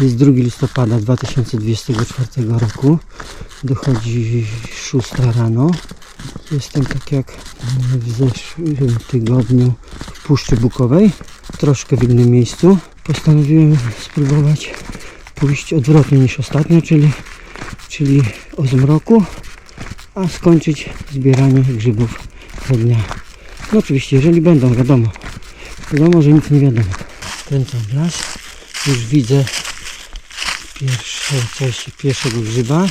Jest 2 listopada 2024 roku. Dochodzi 6 rano. Jestem tak jak w zeszłym tygodniu w Puszczy Bukowej, troszkę w innym miejscu. Postanowiłem spróbować pójść odwrotnie niż ostatnio, czyli, czyli o zmroku, a skończyć zbieranie grzybów do dnia. No oczywiście, jeżeli będą, wiadomo. Wiadomo, że nic nie wiadomo. Kręcam las. Już widzę pierwsze coś pierwszego grzyba.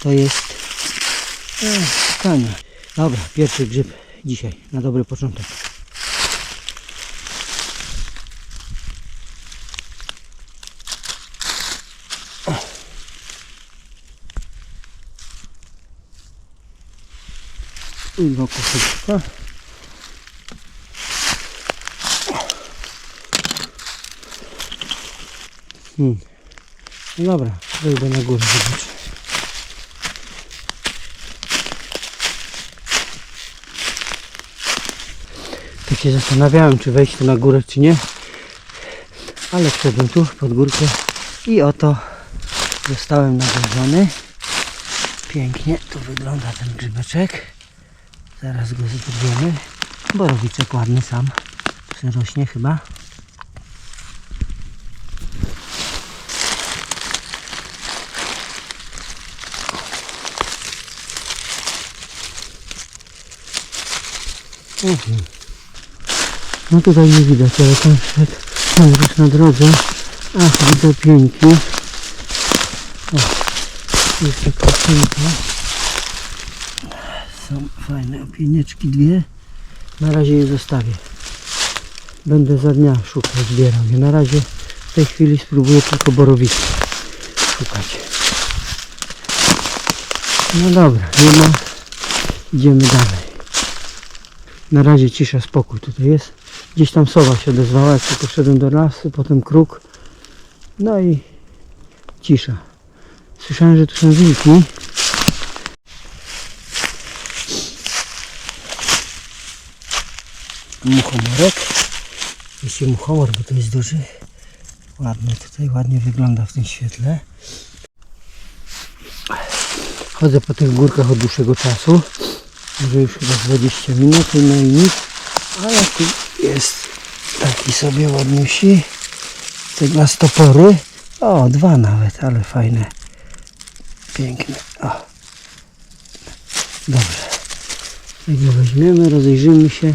To jest e, tania. Dobra, pierwszy grzyb dzisiaj, na dobry początek. Głęboko chyba. Hmm. No dobra, wejdę na górę, zobacz. Tak się zastanawiałem, czy wejść tu na górę, czy nie. Ale wszedłem tu, pod górkę i oto zostałem nagrodzony. Pięknie tu wygląda ten grzybeczek. Zaraz go zbudujemy. Borowiczek ładny sam. Przyrośnie chyba. No tutaj nie widać, ale tam szedł tam już na drodze. Ach, widzę pieńki. O, jest taka pieńka. Są fajne opienieczki dwie. Na razie je zostawię. Będę za dnia szukał, zbierał je. Na razie w tej chwili spróbuję tylko borowicy szukać. No dobra, nie ma. Idziemy dalej. Na razie cisza, spokój tutaj jest. Gdzieś tam sowa się odezwała, jak tylko szedłem do lasu, potem kruk. No i cisza. Słyszałem, że tu są wilki. Muchomorek. Jeśli muchomor, bo to jest duży. Ładny tutaj, ładnie wygląda w tym świetle. Chodzę po tych górkach od dłuższego czasu. Może już chyba 20 minut, nic. Ale tu jest taki sobie ładniusi. Stopory. O, dwa nawet, ale fajne. Piękne. O. Dobrze. Tego weźmiemy, rozejrzymy się.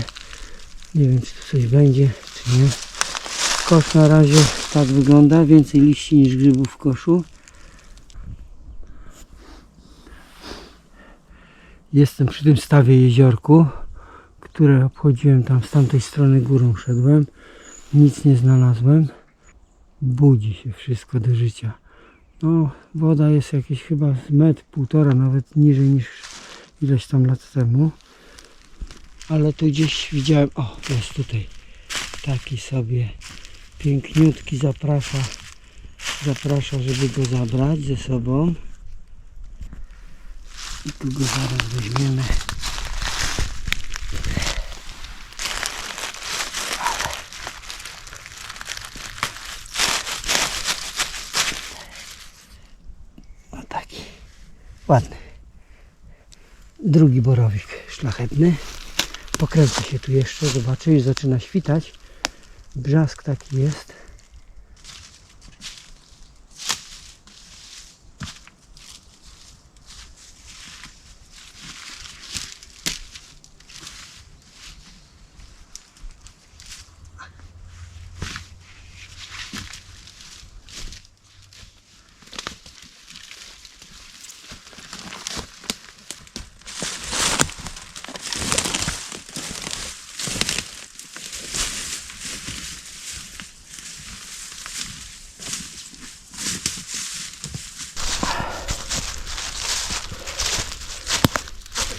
Nie wiem, czy tu coś będzie, czy nie. Kosz na razie tak wygląda. Więcej liści niż grzybów w koszu. Jestem przy tym stawie jeziorku, które obchodziłem tam z tamtej strony górą szedłem. Nic nie znalazłem. Budzi się wszystko do życia. No, woda jest jakieś chyba metr, półtora, nawet niżej niż ileś tam lat temu. Ale tu gdzieś widziałem, o, jest tutaj taki sobie piękniutki zaprasza, zaprasza, żeby go zabrać ze sobą. I tu go zaraz weźmiemy. O taki ładny. Drugi borowik szlachetny. Pokręcę się tu jeszcze, zobaczę, już zaczyna świtać. Brzask taki jest.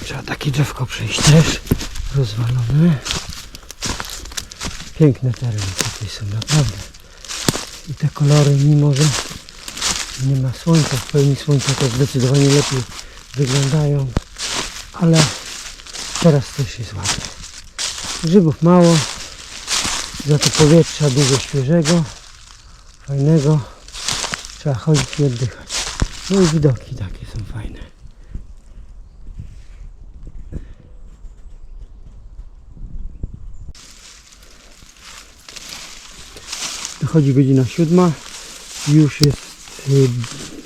Trzeba takie drzewko przejść też. Rozwalone. Piękne tereny tutaj są, naprawdę. I te kolory, mimo że nie ma słońca, w pełni słońca to zdecydowanie lepiej wyglądają. Ale teraz też jest ładnie. Grzybów mało, za to powietrza dużo świeżego, fajnego. Trzeba chodzić i oddychać. No i widoki takie są fajne. Dochodzi godzina siódma. Już jest y,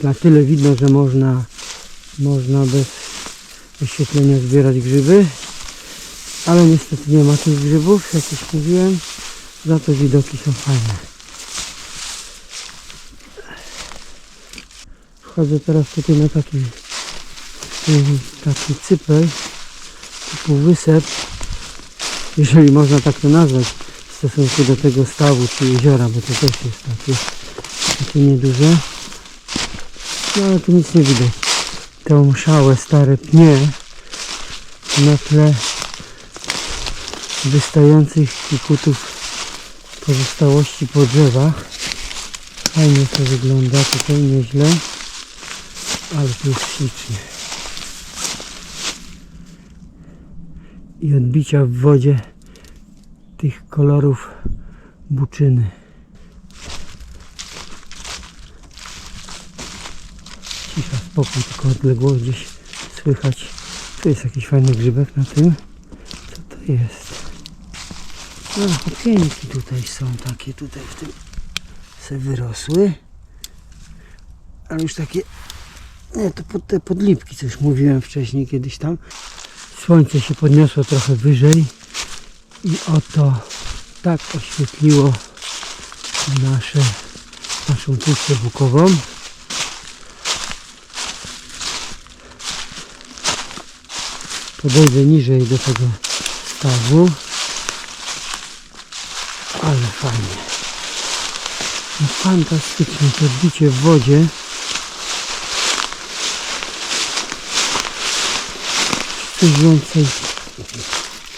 na tyle widno, że można, można bez oświetlenia zbierać grzyby. Ale niestety nie ma tych grzybów, jak już mówiłem. Za to widoki są fajne. Wchodzę teraz tutaj na taki, y, taki cypel, typu wysep, jeżeli można tak to nazwać, stosunku do tego stawu czy jeziora, bo to też jest takie, takie nieduże. No ale tu nic nie widać. Te mszałe, stare pnie na tle wystających kikutów pozostałości po drzewach. Fajnie to wygląda, tutaj nieźle, ale tu jest ślicznie. I odbicia w wodzie tych kolorów buczyny. Cisza, spokój, tylko odległość gdzieś słychać. Tu jest jakiś fajny grzybek na tym. Co to jest? No, okienki tutaj są takie, tutaj w tym se wyrosły. Ale już takie, nie, to pod te podlipki, co już mówiłem wcześniej kiedyś tam. Słońce się podniosło trochę wyżej i oto tak oświetliło nasze, naszą puszczę bukową. Podejdę niżej do tego stawu. Ale fajnie. No fantastycznie to odbicie w wodzie. Więcej?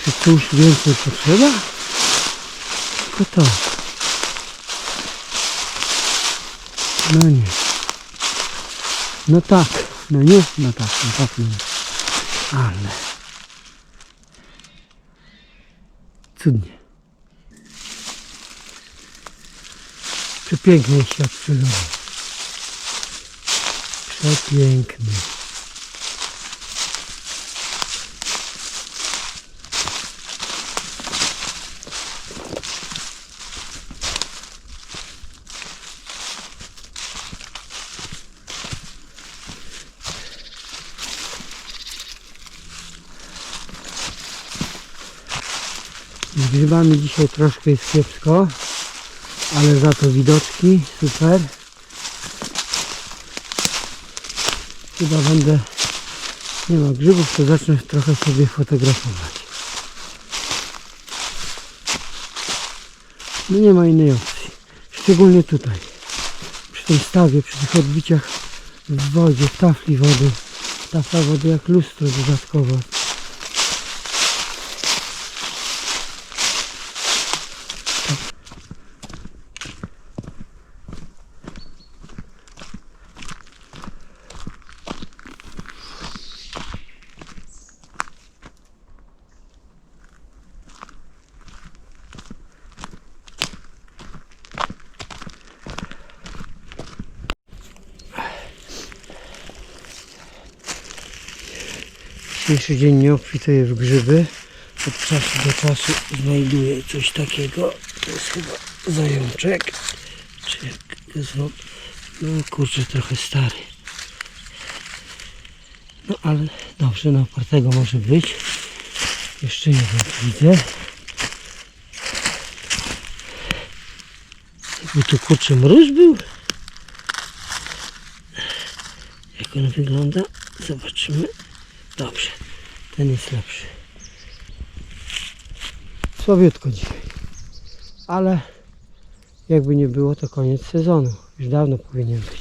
Czy cóż więcej potrzeba? Tylko to. No nie. No tak. No nie? No tak, no tak, no. Ale. Cudnie. Przepiękny świat przyrody. Przepiękny. Z grzybami dzisiaj troszkę jest kiepsko, ale za to widoczki super. Chyba będę, nie ma grzybów, to zacznę trochę sobie fotografować. No nie ma innej opcji. Szczególnie tutaj. Przy tym stawie, przy tych odbiciach w wodzie, w tafli wody. Tafla wody jak lustro dodatkowo. Dzisiejszy dzień nie obfituje w grzyby. Od czasu do czasu znajduję coś takiego. To jest chyba zajączek. Czy jak w... No kurczę, trochę stary. No ale dobrze, na opartego może być. Jeszcze nie wiem, widzę. Jakby tu kurczę mróz był. Jak on wygląda? Zobaczymy. Dobrze, ten jest lepszy. Słabiutko dzisiaj. Ale jakby nie było, to koniec sezonu. Już dawno powinien być.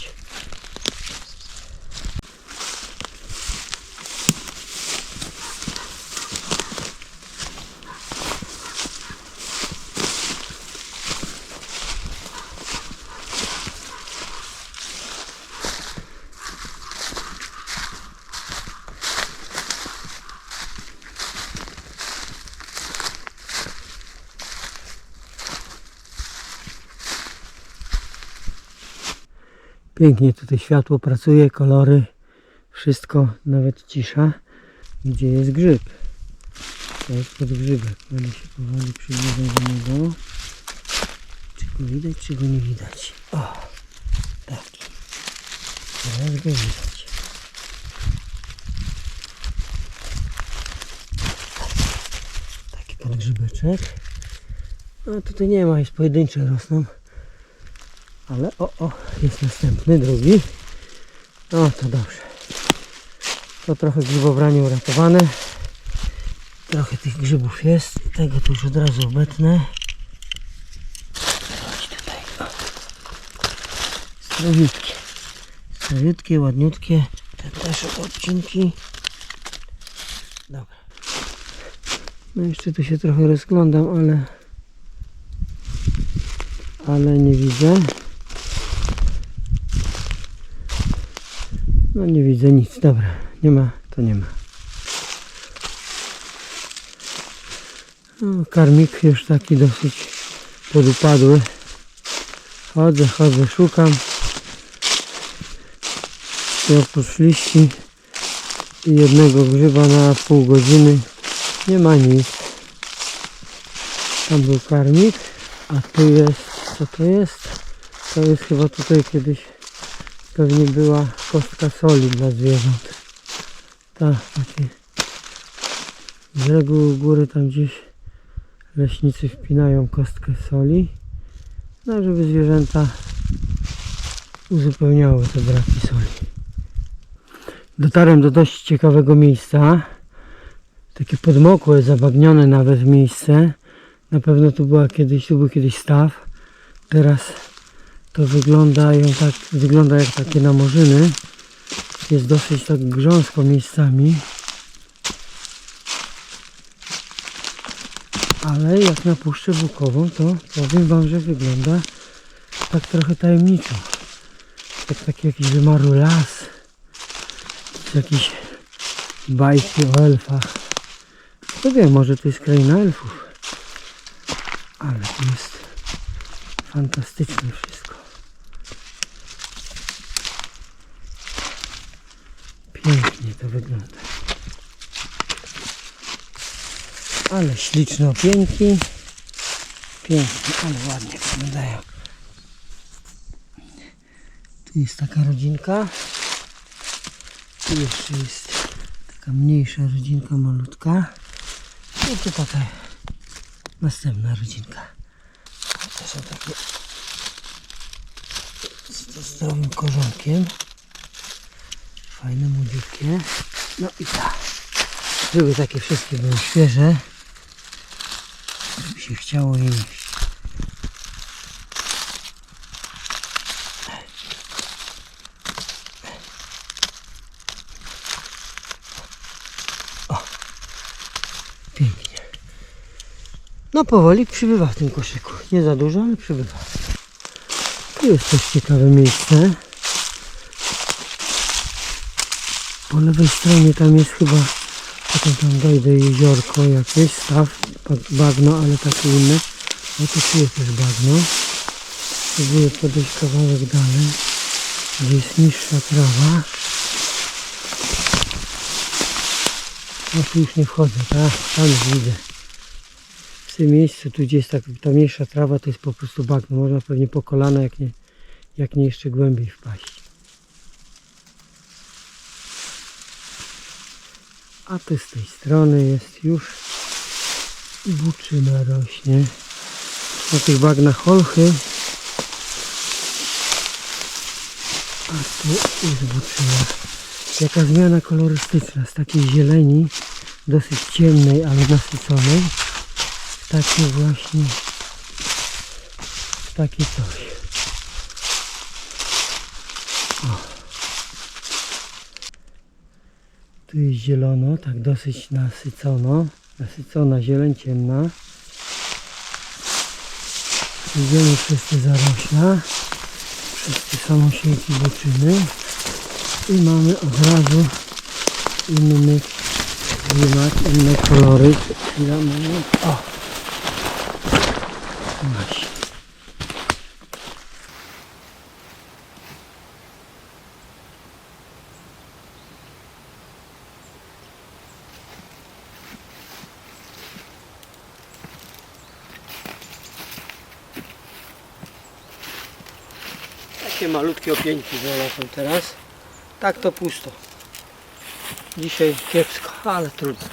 Pięknie tutaj światło pracuje, kolory, wszystko, nawet cisza. Gdzie jest grzyb? To jest podgrzybek. Będę się powoli przybliżał do niego. Czy go widać, czy go nie widać? O, taki. Teraz go widać. Taki podgrzybeczek. No tutaj nie ma, jest pojedyncze rosną. Ale o, o, jest następny, drugi. No to dobrze. To trochę grzybobranie uratowane. Trochę tych grzybów jest. Tego tu już od razu obetnę. Chodź tutaj. Ładniutkie. Te też odcinki. Dobra. No jeszcze tu się trochę rozglądam, ale ale nie widzę. No nie widzę nic. Dobra, nie ma, to nie ma. No, karmik już taki dosyć podupadły. Chodzę, chodzę, szukam. I oprócz liści i jednego grzyba na pół godziny nie ma nic. Tam był karmik, a tu jest, co to jest? To jest chyba tutaj kiedyś pewnie była kostka soli dla zwierząt. Tak, takie. Z reguły góry tam gdzieś leśnicy wpinają kostkę soli, no żeby zwierzęta uzupełniały te braki soli. Dotarłem do dość ciekawego miejsca. Takie podmokłe, zabagnione nawet miejsce. Na pewno tu była kiedyś, tu był kiedyś staw. Teraz to wyglądają tak, wygląda jak takie namorzyny. Jest dosyć tak grząsko miejscami. Ale jak na Puszczę Bukową, to powiem Wam, że wygląda tak trochę tajemniczo. Jak taki jakiś wymarły las. Czy jakieś bajki o elfach. Kto wie, może to jest kraina elfów. Ale to jest fantastyczne wszystko. Pięknie to wygląda. Ale śliczne opieńki. Pięknie, ale ładnie wyglądają. Tu jest taka rodzinka. Tu jeszcze jest taka mniejsza rodzinka, malutka. I tu taka następna rodzinka. To są takie z z zdrowym korzonkiem. Fajne, młodziutkie. No i tak. Żeby takie wszystkie były świeże. Żeby się chciało je jeść. O. Pięknie. No powoli przybywa w tym koszyku. Nie za dużo, ale przybywa. Tu jest też ciekawe miejsce. Po lewej stronie tam jest chyba, potem tam dojdę jeziorko jakieś, staw, bag- bagno, ale takie inne. O tu czuję też bagno. Próbuję podejść kawałek dalej, gdzie jest niższa trawa. No tu już nie wchodzę, tak? Tam widzę. W tym miejscu, tu gdzie jest tak, ta mniejsza trawa, to jest po prostu bagno. Można pewnie po kolana, jak nie, jak nie jeszcze głębiej wpaść. A tu z tej strony jest już buczyna rośnie. Na tych bagnach holchy. A tu jest buczyna. Jaka zmiana kolorystyczna z takiej zieleni, dosyć ciemnej, ale nasyconej, w takie właśnie, w takie coś. Tu zielono, tak dosyć nasycono. Nasycona zieleń ciemna. Idziemy przez te zarośla, przez te samosiejki boczyny i mamy od razu inny klimat, inne kolory. Chwila, moment. O! Takie malutkie opieńki znalazłem teraz. Tak to pusto. Dzisiaj kiepsko, ale trudno.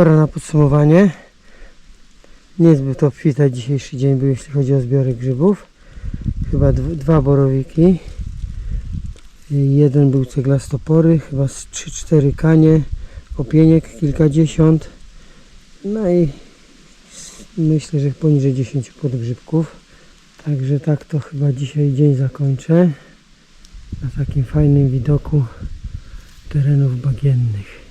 Pora na podsumowanie. Niezbyt obfity dzisiejszy dzień był, jeśli chodzi o zbiory grzybów. Chyba dw- dwa borowiki. Jeden był ceglastopory, chyba z 3-4 kanie, opieniek kilkadziesiąt. No i myślę, że poniżej 10 podgrzybków. Także tak to chyba dzisiaj dzień zakończę. Na takim fajnym widoku terenów bagiennych.